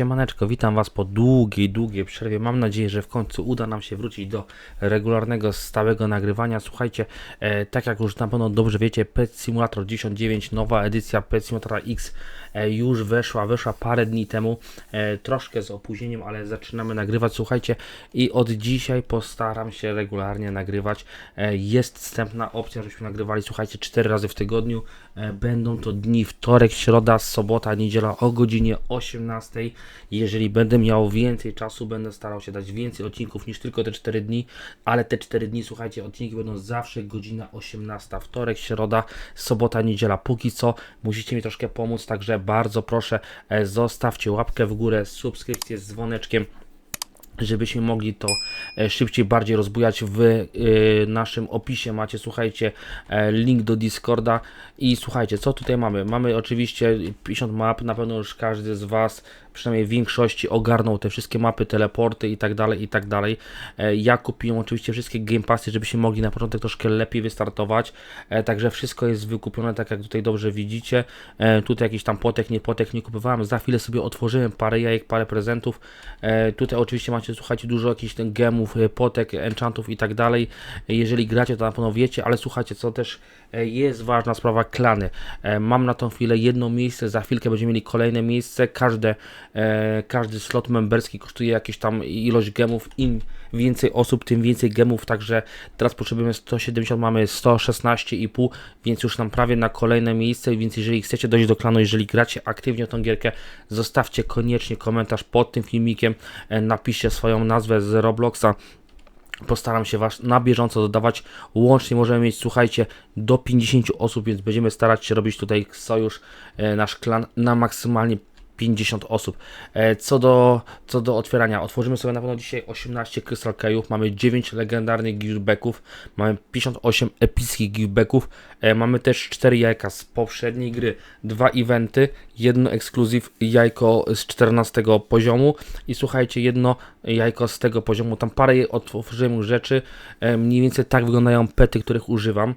Siemaneczko, witam Was po długiej, długiej przerwie. Mam nadzieję, że w końcu uda nam się wrócić do regularnego, stałego nagrywania. Słuchajcie, e, tak jak już na pewno dobrze wiecie, Pet Simulator 99, nowa edycja Pet Simulatora X e, już weszła, weszła parę dni temu, e, troszkę z opóźnieniem, ale zaczynamy nagrywać. Słuchajcie, i od dzisiaj postaram się regularnie nagrywać. E, jest wstępna opcja, żebyśmy nagrywali, słuchajcie, 4 razy w tygodniu. E, będą to dni wtorek, środa, sobota, niedziela o godzinie 18. Jeżeli będę miał więcej czasu, będę starał się dać więcej odcinków niż tylko te 4 dni, ale te 4 dni, słuchajcie, odcinki będą zawsze godzina 18. Wtorek, środa, sobota, niedziela. Póki co musicie mi troszkę pomóc, także bardzo proszę, e, zostawcie łapkę w górę, subskrypcję z dzwoneczkiem żebyśmy mogli to e, szybciej, bardziej rozbujać w e, naszym opisie macie, słuchajcie, e, link do Discorda i słuchajcie, co tutaj mamy? Mamy oczywiście 50 map, na pewno już każdy z Was, przynajmniej w większości ogarnął te wszystkie mapy, teleporty i tak dalej, i tak dalej. Ja kupiłem oczywiście wszystkie Game Passy, żebyśmy mogli na początek troszkę lepiej wystartować, także wszystko jest wykupione, tak jak tutaj dobrze widzicie. Tutaj jakiś tam potek, nie potek nie kupowałem, za chwilę sobie otworzyłem parę jajek, parę prezentów. Tutaj oczywiście macie, słuchajcie, dużo jakichś ten gemów, e, potek, enchantów i tak dalej. E, Jeżeli gracie, to na pewno wiecie, ale słuchajcie, co też e, jest ważna sprawa, klany. E, Mam na tą chwilę jedno miejsce, za chwilkę będziemy mieli kolejne miejsce, każde, e, każdy slot memberski kosztuje jakieś tam ilość gemów, im więcej osób, tym więcej gemów, także teraz potrzebujemy 170, mamy 116,5, więc już nam prawie na kolejne miejsce, więc jeżeli chcecie dojść do klanu, jeżeli gracie aktywnie tą gierkę, zostawcie koniecznie komentarz pod tym filmikiem, e, napiszcie swoją nazwę z Robloxa, Postaram się Was na bieżąco dodawać. Łącznie możemy mieć, słuchajcie, do 50 osób, więc będziemy starać się robić tutaj sojusz, e, nasz klan na maksymalnie 50 osób. E, Co do, co do otwierania, otworzymy sobie na pewno dzisiaj 18 Crystal Keyów, mamy 9 legendarnych givebacków, mamy 58 epickich givebacków, e, mamy też 4 jajka z poprzedniej gry, dwa eventy, jedno ekskluzyw jajko z 14 poziomu i słuchajcie, jedno jajko z tego poziomu, tam parę już rzeczy, e, mniej więcej tak wyglądają pety, których używam.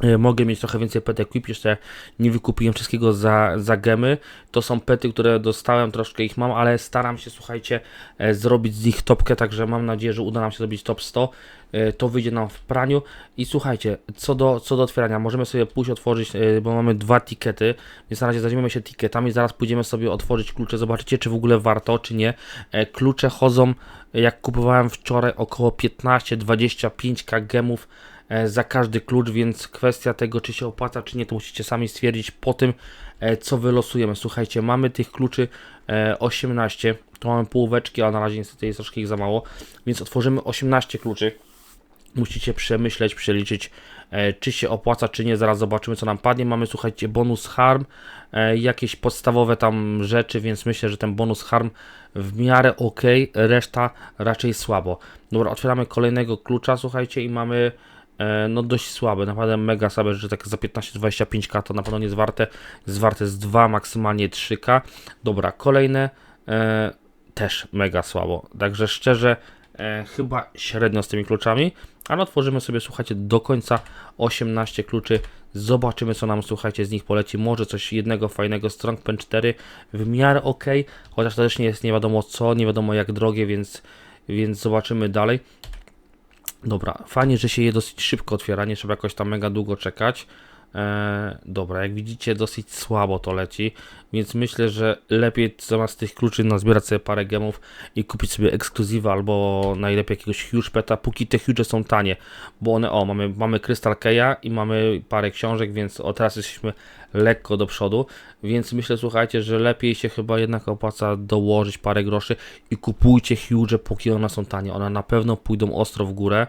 E, Mogę mieć trochę więcej pet equip, jeszcze nie wykupiłem wszystkiego za, za gemy. To są pety, które dostałem, troszkę ich mam, ale staram się, słuchajcie, e, zrobić z nich topkę, także mam nadzieję, że uda nam się zrobić top 100. E, To wyjdzie nam w praniu. I słuchajcie, co do, co do otwierania, możemy sobie pójść otworzyć, e, bo mamy dwa tikety, więc na razie zajmiemy się tiketami, zaraz pójdziemy sobie otworzyć klucze, zobaczycie, czy w ogóle warto, czy nie. Klucze chodzą, jak kupowałem wczoraj, około 15-25 gemów za każdy klucz, więc kwestia tego, czy się opłaca, czy nie, to musicie sami stwierdzić po tym, e, co wylosujemy. Słuchajcie, mamy tych kluczy e, 18, to mamy półweczki, a na razie niestety jest troszkę ich za mało, więc otworzymy 18 kluczy. Musicie przemyśleć, przeliczyć, e, czy się opłaca, czy nie. Zaraz zobaczymy, co nam padnie. Mamy, słuchajcie, bonus harm, e, jakieś podstawowe tam rzeczy, więc myślę, że ten bonus harm w miarę ok, reszta raczej słabo. Dobra, otwieramy kolejnego klucza, słuchajcie, i mamy e, no dość słabe, naprawdę mega słabe, że tak za 15-25k to na pewno nie jest warte, jest warte z 2, maksymalnie 3k. Dobra, kolejne e, też mega słabo, także szczerze e, chyba średnio z tymi kluczami, ale otworzymy sobie, słuchajcie, do końca 18 kluczy, zobaczymy co nam, słuchajcie, z nich poleci, może coś jednego fajnego, Strong Pen 4 w miarę ok, chociaż to też nie jest nie wiadomo co, nie wiadomo jak drogie, więc, więc zobaczymy dalej. Dobra, fajnie, że się je dosyć szybko otwiera, nie trzeba jakoś tam mega długo czekać. Eee, dobra, jak widzicie, dosyć słabo to leci, więc myślę, że lepiej zamiast tych kluczy nazbierać sobie parę gemów i kupić sobie ekskluzywa albo najlepiej jakiegoś huge peta, póki te huge są tanie, bo one, o, mamy, mamy Crystal Keya i mamy parę książek, więc o teraz jesteśmy lekko do przodu, więc myślę, słuchajcie, że lepiej się chyba jednak opłaca dołożyć parę groszy i kupujcie huge, póki one są tanie, one na pewno pójdą ostro w górę,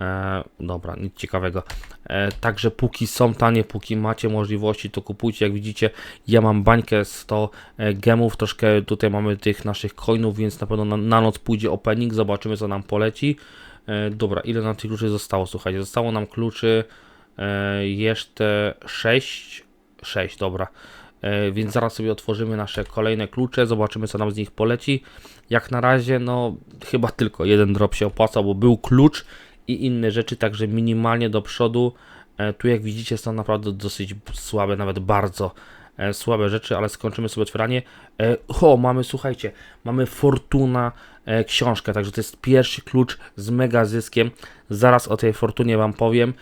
E, dobra, nic ciekawego. E, także póki są tanie, póki macie możliwości, to kupujcie. Jak widzicie, ja mam bańkę 100 e, gemów, troszkę tutaj mamy tych naszych coinów, więc na pewno na, na noc pójdzie opening, zobaczymy co nam poleci. E, dobra, ile nam tych kluczy zostało? Słuchajcie, zostało nam kluczy e, jeszcze 6. 6, dobra. E, więc zaraz sobie otworzymy nasze kolejne klucze, zobaczymy co nam z nich poleci. Jak na razie, no chyba tylko jeden drop się opłacał, bo był klucz i inne rzeczy, także minimalnie do przodu. E, Tu jak widzicie są naprawdę dosyć słabe, nawet bardzo e, słabe rzeczy, ale skończymy sobie otwieranie. E, o, mamy, słuchajcie, mamy Fortuna książkę, także to jest pierwszy klucz z mega zyskiem. Zaraz o tej Fortunie Wam powiem.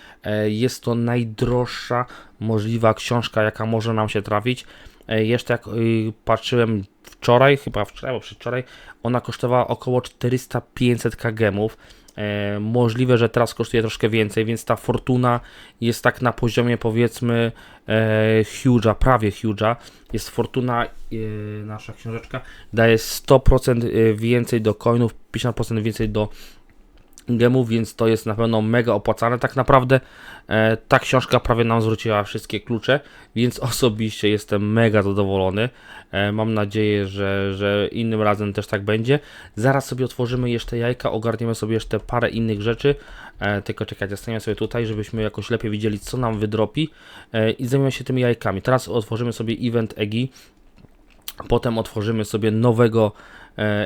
Jest to najdroższa możliwa książka, jaka może nam się trafić. Jeszcze jak y, patrzyłem wczoraj, chyba wczoraj, albo przedwczoraj, ona kosztowała około 400-500 kgemów. E, możliwe, że teraz kosztuje troszkę więcej, więc ta fortuna jest tak na poziomie powiedzmy e, huge'a, prawie huge'a. Jest fortuna, e, nasza książeczka, daje 100% e, więcej do coinów, 50% więcej do gemów, więc to jest na pewno mega opłacane. Tak naprawdę e, ta książka prawie nam zwróciła wszystkie klucze, więc osobiście jestem mega zadowolony. E, mam nadzieję, że, że innym razem też tak będzie. Zaraz sobie otworzymy jeszcze jajka, ogarniemy sobie jeszcze parę innych rzeczy. E, tylko czekajcie, staniemy sobie tutaj, żebyśmy jakoś lepiej widzieli, co nam wydropi e, i zajmiemy się tymi jajkami. Teraz otworzymy sobie event EGI. Potem otworzymy sobie nowego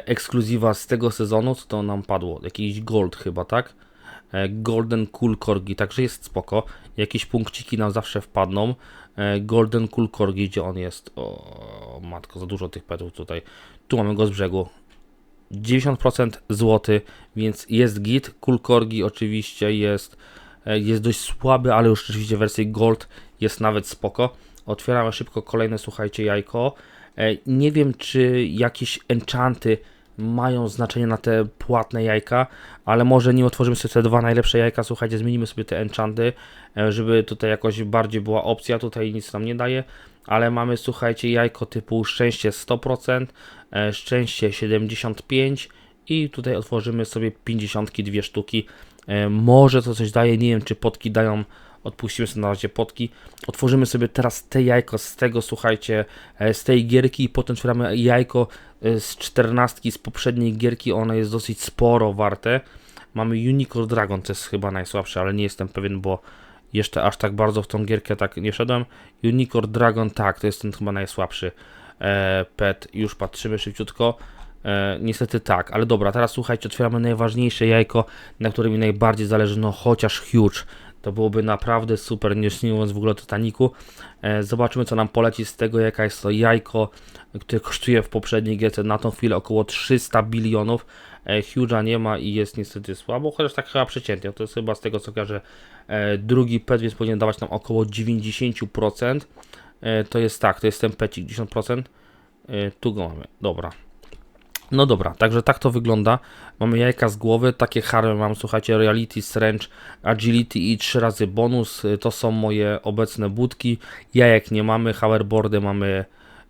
ekskluzywa z tego sezonu, co to nam padło? Jakiś gold chyba, tak? E, Golden Cool Corgi, także jest spoko. Jakieś punkciki nam zawsze wpadną. E, Golden Cool Corgi, gdzie on jest? O, matko, za dużo tych petów tutaj. Tu mamy go z brzegu. 90% złoty, więc jest git. Cool Corgi oczywiście jest, e, jest dość słaby, ale już rzeczywiście w wersji Gold jest nawet spoko. Otwieramy szybko kolejne, słuchajcie, jajko. E, Nie wiem, czy jakieś enchanty mają znaczenie na te płatne jajka, ale może nie otworzymy sobie te dwa najlepsze jajka, słuchajcie, zmienimy sobie te enchanty, e, żeby tutaj jakoś bardziej była opcja, tutaj nic nam nie daje, ale mamy, słuchajcie, jajko typu szczęście 100%, e, szczęście 75% i tutaj otworzymy sobie 50 dwie sztuki, może to coś daje, nie wiem, czy potki dają odpuścimy sobie na razie potki. Otworzymy sobie teraz te jajko z tego, słuchajcie, e, z tej gierki i potem otwieramy jajko e, z czternastki z poprzedniej gierki. Ono jest dosyć sporo warte. Mamy Unicorn Dragon, to jest chyba najsłabsze, ale nie jestem pewien, bo jeszcze aż tak bardzo w tą gierkę tak nie szedłem. Unicorn Dragon, tak, to jest ten chyba najsłabszy e, pet. Już patrzymy szybciutko. E, niestety tak, ale dobra, teraz słuchajcie, otwieramy najważniejsze jajko, na którym mi najbardziej zależy, no chociaż huge. To byłoby naprawdę super, nie mówiąc w ogóle o Titaniku. E, zobaczymy, co nam poleci z tego, jaka jest to jajko, które kosztuje w poprzedniej gierce na tą chwilę około 300 bilionów. E, Huge'a nie ma i jest niestety słabo, chociaż tak chyba przeciętnie. To jest chyba z tego, co kojarzę, e, drugi pet, więc powinien dawać nam około 90%. E, to jest tak, to jest ten pecik 10%. E, tu go mamy, dobra. No dobra, także tak to wygląda. Mamy jajka z głowy, takie harmy mam, słuchajcie, Reality, Strength, Agility i 3 razy bonus. Y, To są moje obecne budki. Jajek nie mamy, hoverboardy mamy,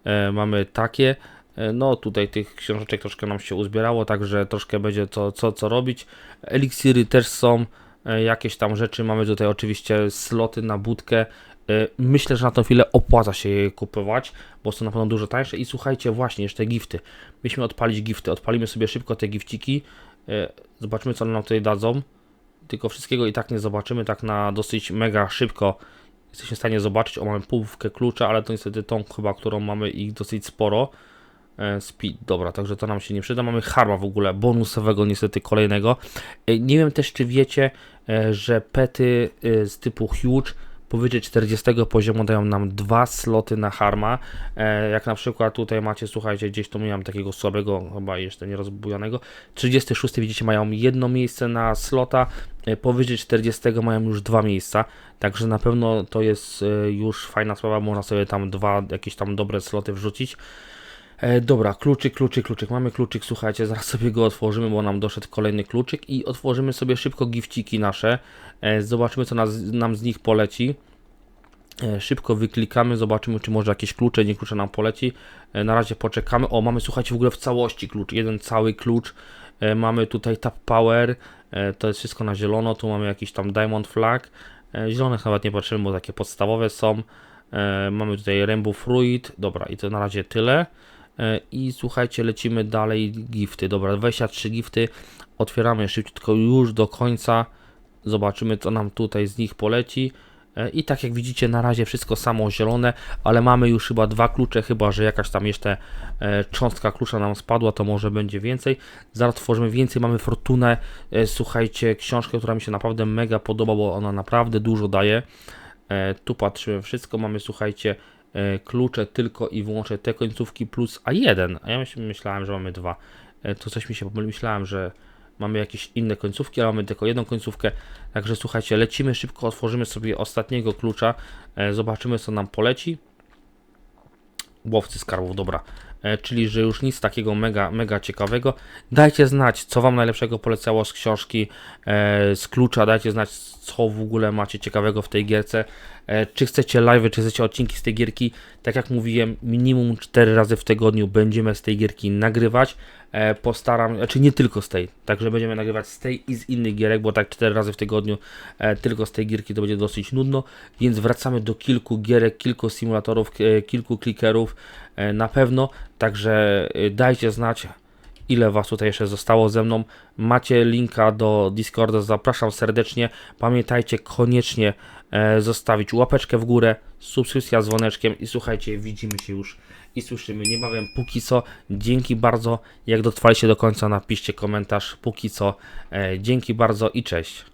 e, mamy takie. E, No tutaj tych książeczek troszkę nam się uzbierało, także troszkę będzie to co, co robić. Eliksiry też są, e, jakieś tam rzeczy. Mamy tutaj oczywiście sloty na budkę. E, Myślę, że na tą chwilę opłaca się je kupować, bo są na pewno dużo tańsze. I słuchajcie, właśnie jeszcze gifty. Myśmy odpalić gifty. Odpalimy sobie szybko te gifciki. E, Zobaczymy, co nam tutaj dadzą. Tylko wszystkiego i tak nie zobaczymy, tak na dosyć mega szybko jesteśmy w stanie zobaczyć. O, mamy półkę klucza, ale to niestety tą chyba, którą mamy ich dosyć sporo. E, Speed, dobra, także to nam się nie przyda. Mamy harma w ogóle, bonusowego niestety kolejnego. Nie wiem też, czy wiecie, że pety z typu huge powyżej 40 poziomu dają nam dwa sloty na harma. E, jak na przykład tutaj macie, słuchajcie, gdzieś tu miałem takiego słabego, chyba jeszcze nierozbujonego. 36 widzicie, mają jedno miejsce na slota, e, powyżej 40 mają już dwa miejsca. Także na pewno to jest e, już fajna sprawa, można sobie tam dwa jakieś tam dobre sloty wrzucić. E, dobra, kluczyk, kluczyk, kluczyk. Mamy kluczyk, słuchajcie, zaraz sobie go otworzymy, bo nam doszedł kolejny kluczyk i otworzymy sobie szybko gifciki nasze. E, zobaczymy, co nas, nam z nich poleci. E, szybko wyklikamy, zobaczymy, czy może jakieś klucze, nie klucze nam poleci. E, na razie poczekamy. O, mamy, słuchajcie, w ogóle w całości klucz, jeden cały klucz. E, mamy tutaj tap power, e, to jest wszystko na zielono. Tu mamy jakiś tam diamond flag. E, zielonych nawet nie patrzymy, bo takie podstawowe są. E, mamy tutaj rainbow fruit. Dobra, i to na razie tyle. E, I słuchajcie, lecimy dalej. Gifty. Dobra, 23 gifty. Otwieramy szybciutko już do końca. Zobaczymy, co nam tutaj z nich poleci. E, I tak jak widzicie, na razie wszystko samo zielone, ale mamy już chyba dwa klucze, chyba że jakaś tam jeszcze e, cząstka klucza nam spadła, to może będzie więcej. Zaraz tworzymy więcej, mamy Fortunę, słuchajcie, książkę, która mi się naprawdę mega podoba, bo ona naprawdę dużo daje. Tu patrzymy wszystko, mamy słuchajcie, klucze tylko i wyłącznie te końcówki plus A1, a ja myśl, myślałem, że mamy dwa. E, to coś mi się pomyliło, myślałem, że mamy jakieś inne końcówki, ale mamy tylko jedną końcówkę. Także słuchajcie, lecimy szybko, otworzymy sobie ostatniego klucza, e, zobaczymy co nam poleci. Łowcy skarbów, dobra. E, czyli, że już nic takiego mega, mega ciekawego. Dajcie znać, co Wam najlepszego polecało z książki, e, z klucza. Dajcie znać, co w ogóle macie ciekawego w tej gierce. E, czy chcecie live, czy chcecie odcinki z tej gierki. Tak jak mówiłem, minimum 4 razy w tygodniu będziemy z tej gierki nagrywać. E, postaram, znaczy nie tylko z tej, także będziemy nagrywać z tej i z innych gierek, bo tak 4 razy w tygodniu e, tylko z tej gierki to będzie dosyć nudno, więc wracamy do kilku gierek, kilku symulatorów, kilku klikerów na pewno, także dajcie znać, ile Was tutaj jeszcze zostało ze mną. Macie linka do Discorda, zapraszam serdecznie. Pamiętajcie koniecznie e, zostawić łapeczkę w górę, subskrypcja z dzwoneczkiem i słuchajcie, widzimy się już i słyszymy niebawem. Póki co, dzięki bardzo. Jak dotrwaliście do końca, napiszcie komentarz. Póki co, e, dzięki bardzo i cześć.